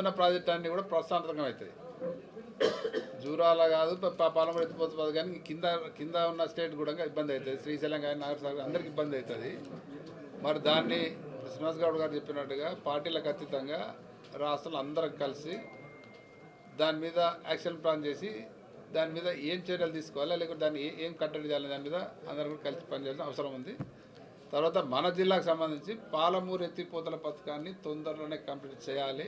అన్ని ప్రాజెక్ట్ అన్నీ కూడా ప్రశాంతంగా అవుతుంది. జూరాల కాదు పాలమూరు ఎత్తిపోతుంది కానీ కింద కింద ఉన్న స్టేట్ కూడా ఇబ్బంది అవుతుంది. శ్రీశైలం కానీ నాగర్ అందరికి ఇబ్బంది అవుతుంది. మరి దాన్ని శ్రీనివాస్ గౌడ్ గారు చెప్పినట్టుగా పార్టీలకు అతీతంగా రాష్ట్రంలో అందరం కలిసి దాని మీద యాక్షన్ ప్లాన్ చేసి దాని మీద ఏం చర్యలు తీసుకోవాలా లేకుంటే దాన్ని ఏం కట్టడి చేయాలి దాని మీద అందరూ కూడా కలిసి పనిచేయాల్సిన అవసరం ఉంది. తర్వాత మన జిల్లాకు సంబంధించి పాలమూరు ఎత్తిపోతల పథకాన్ని తొందరలోనే కంప్లీట్ చేయాలి.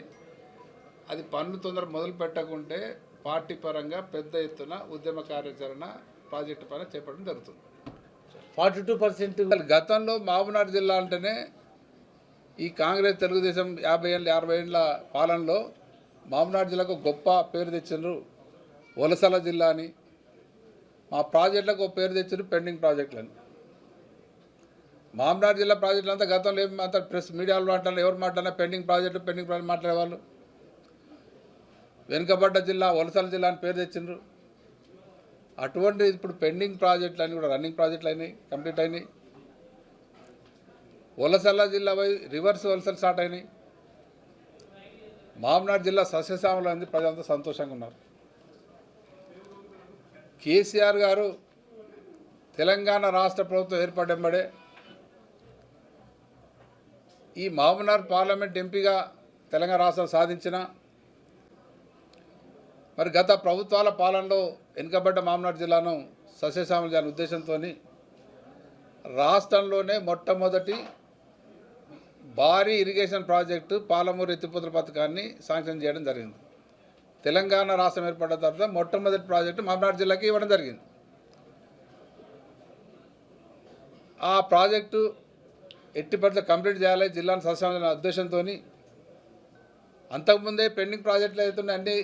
అది పన్ను తొందర మొదలు పెట్టకుంటే పార్టీ పరంగా పెద్ద ఎత్తున ఉద్యమ కార్యాచరణ ప్రాజెక్టు పైన చేపట్టడం జరుగుతుంది. ఫార్టీ టూ పర్సెంట్ గతంలో మహబూబ్నగర్ జిల్లా అంటేనే ఈ కాంగ్రెస్ తెలుగుదేశం యాభై ఏళ్ళ అరవై ఏళ్ళ పాలనలో మహబూబ్నగర్ జిల్లాకు గొప్ప పేరు తెచ్చిండ్రు. వలసల జిల్లా అని. మా ప్రాజెక్టులకు ఒక పేరు తెచ్చారు పెండింగ్ ప్రాజెక్టులని. మహబూబ్నగర్ జిల్లా ప్రాజెక్టులు అంతా గతంలో ఏం అంతా ప్రెస్ మీడియాలో మాట్లాడారు ఎవరు మాట్లాడినా పెండింగ్ ప్రాజెక్టు పెండింగ్ ప్రాజెక్ట్ మాట్లాడేవాళ్ళు. వెనుకబడ్డ జిల్లా వలసల జిల్లా అని పేరు తెచ్చిండ్రు. అటువంటి ఇప్పుడు పెండింగ్ ప్రాజెక్టులు అన్నీ కూడా రన్నింగ్ ప్రాజెక్టులు అయినాయి కంప్లీట్ అయినాయి. వలసల జిల్లా పోయి రివర్స్ వలసలు స్టార్ట్ అయినాయి. మామనాడు జిల్లా సస్యశామలు అంది ప్రజలంతా సంతోషంగా ఉన్నారు. కేసీఆర్ గారు తెలంగాణ రాష్ట్ర ప్రభుత్వం ఏర్పడెంబడే ఈ మామనార్ పార్లమెంట్ ఎంపీగా తెలంగాణ రాష్ట్రం సాధించిన మరి గత ప్రభుత్వాల పాలనలో వెనుకబడ్డ మామనాడు జిల్లాను సస్యశ్యామల చేయాలనే ఉద్దేశంతో రాష్ట్రంలోనే మొట్టమొదటి భారీ ఇరిగేషన్ ప్రాజెక్టు పాలమూరు ఎత్తిపోతల పథకాన్ని శాంక్షన్ చేయడం జరిగింది. తెలంగాణ రాష్ట్రం ఏర్పడిన తర్వాత మొట్టమొదటి ప్రాజెక్టు మామనాడు జిల్లాకి ఇవ్వడం జరిగింది. ఆ ప్రాజెక్టు ఎట్టి పరిస్థితుల్లో కంప్లీట్ చేయాలి జిల్లాను సస్యశ్యామల ఉద్దేశంతో అంతకుముందే పెండింగ్ ప్రాజెక్టులు అవుతున్నాయి అన్నీ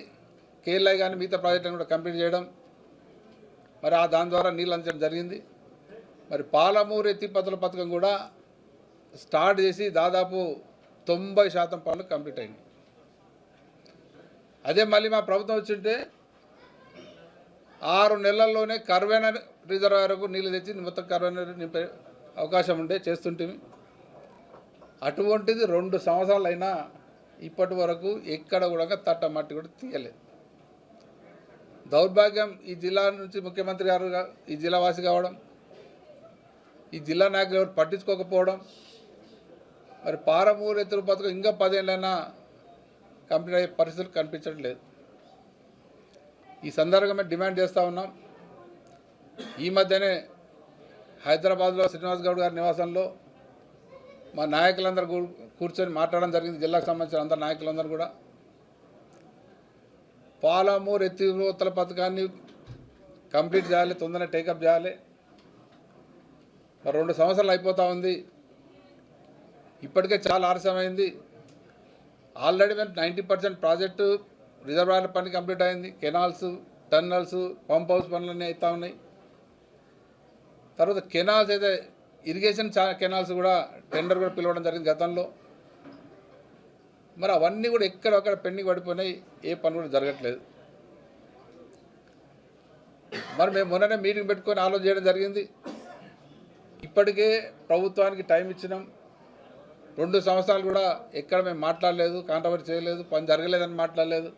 కేఎల్ఐ కానీ మిగతా ప్రాజెక్టులను కూడా కంప్లీట్ చేయడం మరి ఆ దాని ద్వారా నీళ్ళు అందించడం జరిగింది. మరి పాలమూరు ఎత్తిపతుల పథకం కూడా స్టార్ట్ చేసి దాదాపు తొంభై శాతం పనులు కంప్లీట్ అయింది. అదే మళ్ళీ మా ప్రభుత్వం వచ్చింటే ఆరు నెలల్లోనే కర్వైన రిజర్వాయర్కు నీళ్ళు తెచ్చి మొత్తం కర్వైన నింపే అవకాశం ఉండే చేస్తుంటే అటువంటిది రెండు సంవత్సరాలైనా ఇప్పటి వరకు ఎక్కడ కూడా తట్ట మట్టి కూడా తీయలేదు. దౌర్భాగ్యం ఈ జిల్లా నుంచి ముఖ్యమంత్రి గారు ఈ జిల్లా వాసి కావడం ఈ జిల్లా నాయకులు ఎవరు పట్టించుకోకపోవడం మరి పారమూరు ఎత్తుల పథకం ఇంకా పదేళ్ళైనా కంప్లీట్ అయ్యే పరిస్థితులు కనిపించడం లేదు. ఈ సందర్భంగా డిమాండ్ చేస్తూ ఉన్నాం. ఈ మధ్యనే హైదరాబాద్లో శ్రీనివాస్ గౌడ్ గారి నివాసంలో మా నాయకులందరూ కూర్చొని మాట్లాడడం జరిగింది. జిల్లాకు సంబంధించిన అందరు నాయకులందరూ కూడా. పాలమూరు ఎత్తిపోతల పథకాన్ని కంప్లీట్ చేయాలి తొందరగా టేకప్ చేయాలి. మరి రెండు సంవత్సరాలు అయిపోతూ ఉంది. ఇప్పటికే చాలా ఆలస్యమైంది. ఆల్రెడీ మేము నైంటీ పర్సెంట్ ప్రాజెక్టు రిజర్వాయర్ పని కంప్లీట్ అయింది. కెనాల్స్ టన్నల్స్ పంప్ హౌస్ పనులన్నీ అవుతూ ఉన్నాయి. తర్వాత కెనాల్స్ అయితే ఇరిగేషన్ చా కెనాల్స్ కూడా టెండర్ కూడా పిలవడం జరిగింది గతంలో. మరి అవన్నీ కూడా ఎక్కడొక్కడ పెండింగ్ పడిపోయినాయి ఏ పని కూడా జరగట్లేదు. మరి మేము మొన్ననే మీటింగ్ పెట్టుకొని ఆలోచన చేయడం జరిగింది. ఇప్పటికే ప్రభుత్వానికి టైం ఇచ్చినాం. రెండు సంవత్సరాలు కూడా ఎక్కడ మేము మాట్లాడలేదు కాంట్రవర్సీ చేయలేదు పని జరగలేదని మాట్లాడలేదు.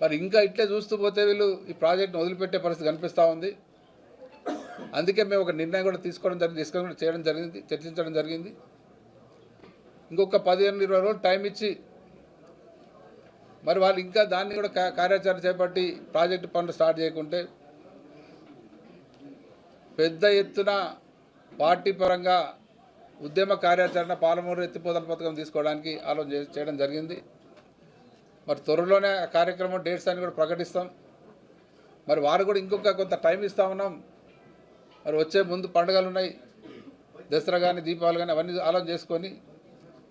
మరి ఇంకా ఇట్లే చూస్తూ పోతే వీళ్ళు ఈ ప్రాజెక్ట్ని వదిలిపెట్టే పరిస్థితి కనిపిస్తూ ఉంది. అందుకే మేము ఒక నిర్ణయం కూడా తీసుకోవడం జరిగింది డిస్కషన్ కూడా చేయడం జరిగింది చర్చించడం జరిగింది. ఇంకొక పదిహేను ఇరవై రోజులు టైం ఇచ్చి మరి వాళ్ళు ఇంకా దాన్ని కూడా కార్యాచరణ చేపట్టి ప్రాజెక్టు పనులు స్టార్ట్ చేయకుంటే పెద్ద ఎత్తున పార్టీ పరంగా ఉద్యమ కార్యాచరణ పాలమూరు ఎత్తిపోతల పథకం తీసుకోవడానికి ఆలోచన చే- చేయడం జరిగింది. మరి త్వరలోనే ఆ కార్యక్రమం డేట్స్ అన్ని కూడా ప్రకటిస్తాం. మరి వారు కూడా ఇంకొక కొంత టైం ఇస్తా ఉన్నాం. మరి వచ్చే ముందు పండుగలు ఉన్నాయి. దసరా కానీ దీపావళి కానీ అవన్నీ ఆలోచన చేసుకొని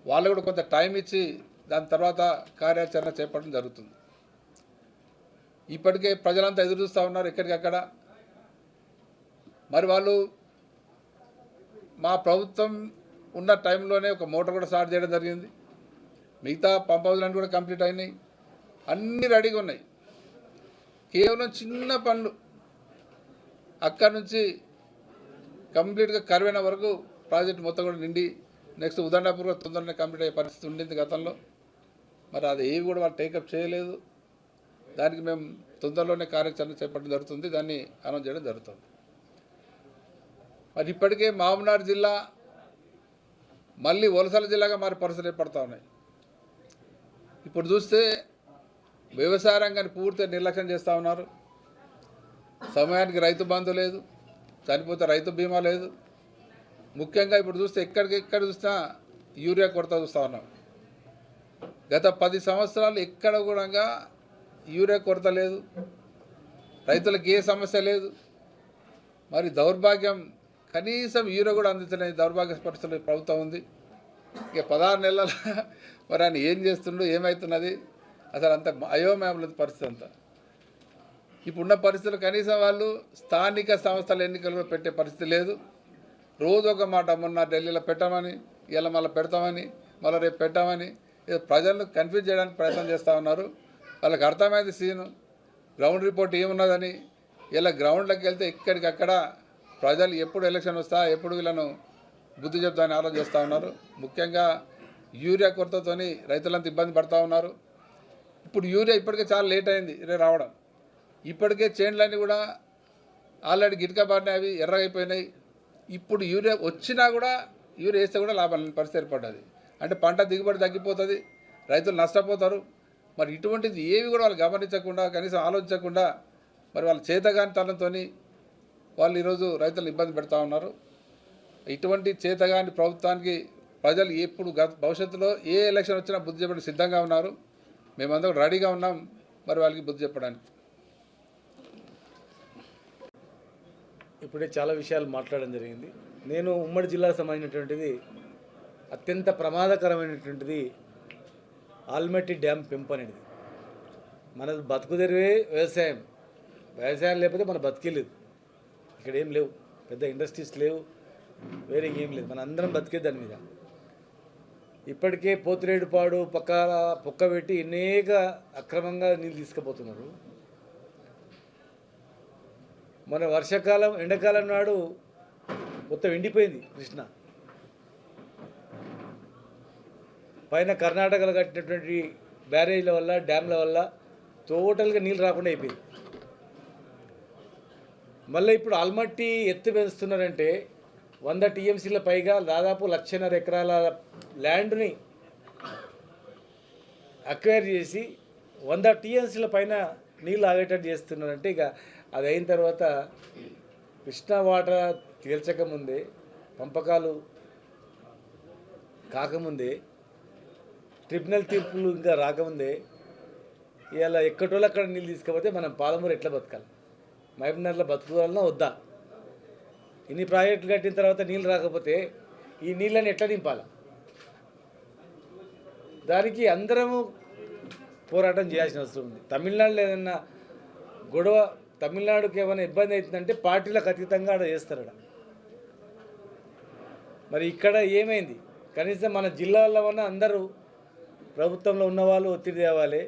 వాళ్ళు కూడా కొంత టైం ఇచ్చి దాని తర్వాత కార్యాచరణ చేపట్టడం జరుగుతుంది. ఇప్పటికే ప్రజలంతా ఎదురు చూస్తూ ఉన్నారు ఎక్కడికక్కడ. మరి వాళ్ళు మా ప్రభుత్వం ఉన్న టైంలోనే ఒక మోటార్ కూడా స్టార్ట్ చేయడం జరిగింది. మిగతా పంప్ హౌజ్లన్నీ కూడా కంప్లీట్ అయినాయి. అన్నీ రెడీగా ఉన్నాయి. కేవలం చిన్న పనులు అక్కడి నుంచి కంప్లీట్గా కరువైన వరకు ప్రాజెక్ట్ మొత్తం కూడా నిండి నెక్స్ట్ ఉదండాపూర్ తొందరనే కంప్లీట్ అయ్యే పరిస్థితి ఉండింది గతంలో. మరి అది ఏవి కూడా వాళ్ళు టేకప్ చేయలేదు. దానికి మేము తొందరలోనే కార్యాచరణ చేపట్టడం జరుగుతుంది. దాన్ని అనౌన్స్ చేయడం జరుగుతుంది. మరి ఇప్పటికే మహబూబ్నగర్ జిల్లా మళ్ళీ వలసల జిల్లాగా మరి పరిస్థితులు ఏర్పడతా ఉన్నాయి. ఇప్పుడు చూస్తే వ్యవసాయ రంగాన్ని పూర్తిగా నిర్లక్ష్యం చేస్తూ ఉన్నారు. సమయానికి రైతు బంధు లేదు. చనిపోతే రైతు బీమా లేదు. ముఖ్యంగా ఇప్పుడు చూస్తే ఎక్కడికి ఎక్కడ చూసినా యూరియా కొరత చూస్తూ ఉన్నాం. గత పది సంవత్సరాలు ఎక్కడ కూడా యూరియా కొరత లేదు. రైతులకు ఏ సమస్య లేదు. మరి దౌర్భాగ్యం కనీసం యూరియా కూడా అందించలేని దౌర్భాగ్య పరిస్థితులు ప్రభుత్వం ఉంది. ఇక పదహారు నెలల మరి ఆయన ఏం చేస్తుండో ఏమవుతున్నది అసలు అంత అయోమయం పరిస్థితి అంతా. ఇప్పుడున్న పరిస్థితులు కనీసం వాళ్ళు స్థానిక సంస్థల ఎన్నికలు పెట్టే పరిస్థితి లేదు. రోజు ఒక మాట మొన్న ఢిల్లీలో పెట్టామని ఇలా మళ్ళీ పెడతామని మళ్ళీ రేపు పెట్టామని ప్రజలను కన్ఫ్యూజ్ చేయడానికి ప్రయత్నం చేస్తూ ఉన్నారు. వాళ్ళకి అర్థమైంది సీను. గ్రౌండ్ రిపోర్ట్ ఏమున్నదని ఇలా గ్రౌండ్లోకి వెళ్తే ఇక్కడికక్కడ ప్రజలు ఎప్పుడు ఎలక్షన్ వస్తా ఎప్పుడు వీళ్ళను బుద్ధి చెప్తామని ఆలోచన చేస్తూ ఉన్నారు. ముఖ్యంగా యూరియా కొరతతోని రైతులంతా ఇబ్బంది పడుతూ ఉన్నారు. ఇప్పుడు యూరియా ఇప్పటికే చాలా లేట్ అయింది రే రావడం. ఇప్పటికే చేన్లన్నీ కూడా ఆల్రెడీ గిటక బారినాయి అవి ఎర్రగైపోయినాయి. ఇప్పుడు యూరియా వచ్చినా కూడా యూరియా వేస్తే కూడా లాభం లేని పరిస్థితి ఏర్పడ్డది. అంటే పంట దిగుబడి తగ్గిపోతుంది రైతులు నష్టపోతారు. మరి ఇటువంటిది ఏవి కూడా వాళ్ళు గమనించకుండా కనీసం ఆలోచించకుండా మరి వాళ్ళ చేతగాని తనంతో వాళ్ళు ఈరోజు రైతులను ఇబ్బంది పెడతా ఉన్నారు. ఇటువంటి చేతగాని ప్రభుత్వానికి ప్రజలు ఎప్పుడు గత భవిష్యత్తులో ఏ ఎలక్షన్ వచ్చినా బుద్ధి చెప్పడానికి సిద్ధంగా ఉన్నారు. మేమందరం రెడీగా ఉన్నాం. మరి వాళ్ళకి బుద్ధి చెప్పడానికి. ఇప్పుడే చాలా విషయాలు మాట్లాడడం జరిగింది. నేను ఉమ్మడి జిల్లాకు సంబంధించినటువంటిది అత్యంత ప్రమాదకరమైనటువంటిది ఆల్మట్టి డ్యామ్ పెంపు అనేది. మన బతుకు తెరివే వ్యవసాయం. వ్యవసాయం లేకపోతే మన బతికేలేదు ఇక్కడ ఏం లేవు. పెద్ద ఇండస్ట్రీస్ లేవు. వేరే ఏం లేదు. మన అందరం బతికే దాని మీద. ఇప్పటికే పోతిరేడుపాడు పక్క పొక్క పెట్టి అనేక అక్రమంగా నీళ్ళు తీసుకుపోతున్నారు. మన వర్షాకాలం ఎండాకాలం నాడు మొత్తం ఎండిపోయింది కృష్ణ. పైన కర్ణాటకలో కట్టినటువంటి బ్యారేజ్ల వల్ల డ్యామ్ల వల్ల టోటల్గా నీళ్ళు రాకుండా అయిపోయింది. మళ్ళీ ఇప్పుడు ఆల్మట్టి ఎత్తు పెంచుతున్నారంటే వంద టీఎంసీల పైగా దాదాపు లక్షన్నర ఎకరాల ల్యాండ్ని అక్వైర్ చేసి వంద టీఎంసీల పైన నీళ్ళు ఆగేటట్టు చేస్తున్నారంటే ఇక అది అయిన తర్వాత కృష్ణా వాటర్ తేల్చకముందే పంపకాలు కాకముందే ట్రిబ్యునల్ తీర్పులు ఇంకా రాకముందే ఇలా ఎక్కటోళ్ళు అక్కడ నీళ్ళు తీసుకపోతే మనం పాలమూరు ఎట్లా బతకాలి? మహబూబ్నగర్లో బతుకోవాలన్నా వద్దా? ఇన్ని ప్రాజెక్టులు కట్టిన తర్వాత నీళ్ళు రాకపోతే ఈ నీళ్ళని ఎట్లా నింపాలి? దానికి అందరము పోరాటం చేయాల్సిన అవసరం ఉంది. తమిళనాడులో ఏదన్నా గొడవ తమిళనాడుకి ఏమైనా ఇబ్బంది అవుతుందంటే పార్టీలకు అతీతంగా ఆడ చేస్తారు మరి ఇక్కడ ఏమైంది? కనీసం మన జిల్లాలో ఉన్న అందరూ ప్రభుత్వంలో ఉన్నవాళ్ళు ఒత్తిడి తేవాలి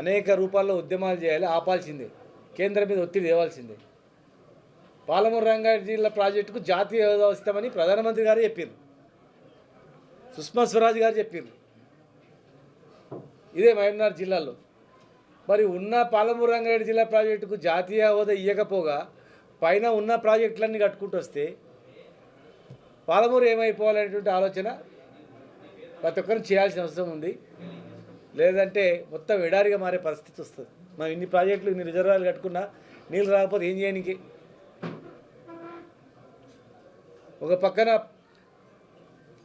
అనేక రూపాల్లో ఉద్యమాలు చేయాలి ఆపాల్సిందే. కేంద్రం మీద ఒత్తిడి తేవాల్సిందే. పాలమూరు రంగారెడ్డి జిల్లా ప్రాజెక్టుకు జాతీయ హోదా ప్రధానమంత్రి గారు చెప్పారు సుష్మా స్వరాజ్ గారు చెప్పారు ఇదే మహబూబ్నగర్ జిల్లాలో. మరి ఉన్న పాలమూరు రంగారెడ్డి జిల్లా ప్రాజెక్టుకు జాతీయ హోదా ఇవ్వకపోగా పైన ఉన్న ప్రాజెక్టులన్నీ కట్టుకుంటూ వస్తే పాలమూరు ఏమైపోవాలనేటువంటి ఆలోచన ప్రతి ఒక్కరిని చేయాల్సిన అవసరం ఉంది. లేదంటే మొత్తం ఎడారిగా మారే పరిస్థితి వస్తుంది. మనం ఇన్ని ప్రాజెక్టులు ఇన్ని రిజర్వాయర్లు కట్టుకున్నా నీళ్ళు రాకపోతే ఏం చేయడానికి ఒక పక్కన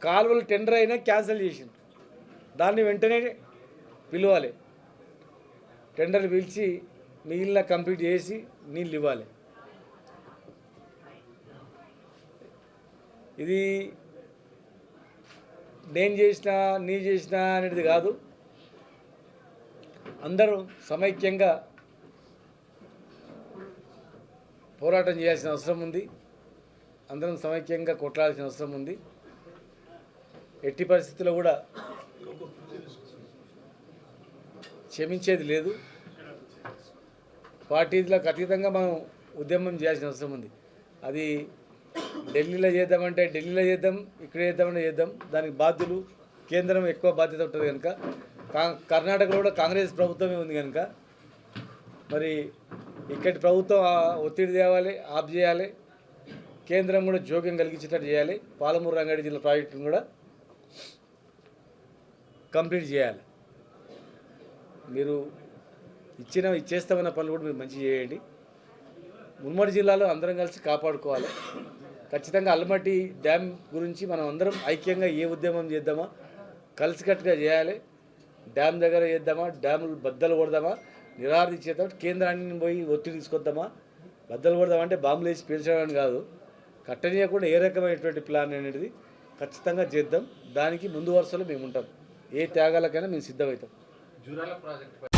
కాలువలు టెండర్ అయినా క్యాన్సిల్ చేసింది దాన్ని వెంటనే పిలవాలి. టెండర్లు పిలిచి మిగిలిన కంప్లీట్ చేసి నీళ్ళు ఇవ్వాలి. ఇది నేను చేసినా నీ చేసినా అనేది కాదు. అందరూ సమైక్యంగా పోరాటం చేయాల్సిన అవసరం ఉంది. అందరం సమైక్యంగా కొట్లాడాల్సిన అవసరం ఉంది. ఎట్టి పరిస్థితుల్లో కూడా క్షమించేది లేదు. పార్టీలకు అతీతంగా మనం ఉద్యమం చేయాల్సిన అవసరం ఉంది. అది ఢిల్లీలో చేద్దామంటే ఢిల్లీలో చేద్దాం ఇక్కడ చేద్దామంటే చేద్దాం. దానికి బాధ్యులు కేంద్రం ఎక్కువ బాధ్యత ఉంటుంది కనుక. కర్ణాటకలో కూడా కాంగ్రెస్ ప్రభుత్వమే ఉంది కనుక. మరి ఇక్కడి ప్రభుత్వం ఒత్తిడి తేవాలి ఆప్ చేయాలి. కేంద్రం కూడా జోక్యం కలిగించేటట్టు చేయాలి. పాలమూరు రంగారెడ్డి జిల్లా ప్రాజెక్టును కూడా కంప్లీట్ చేయాలి. మీరు ఇచ్చిన ఇచ్చేస్తామన్న పనులు కూడా మీరు మంచి చేయండి. ఉమ్మడి జిల్లాలో అందరం కలిసి కాపాడుకోవాలి. ఖచ్చితంగా అల్మటి డ్యామ్ గురించి మనం అందరం ఐక్యంగా ఏ ఉద్యమం చేద్దామా? కలిసికట్టుగా చేయాలి. డ్యామ్ దగ్గర చేద్దామా? డ్యాములు బద్దలు కొడదామా? నిరాహార చేద్దాం కేంద్రాన్ని పోయి ఒత్తిడి తీసుకొద్దామా? బద్దలు కొడదామా అంటే బాంబులు వేసి పీల్చడం కాదు. కట్టనీయకుండా ఏ రకమైనటువంటి ప్లాన్ అనేది ఖచ్చితంగా చేద్దాం. దానికి ముందు వరుసలో మేము ఉంటాం. ఏ త్యాగాలకైనా మేము సిద్ధమవుతాం. జూరాల ప్రాజెక్టు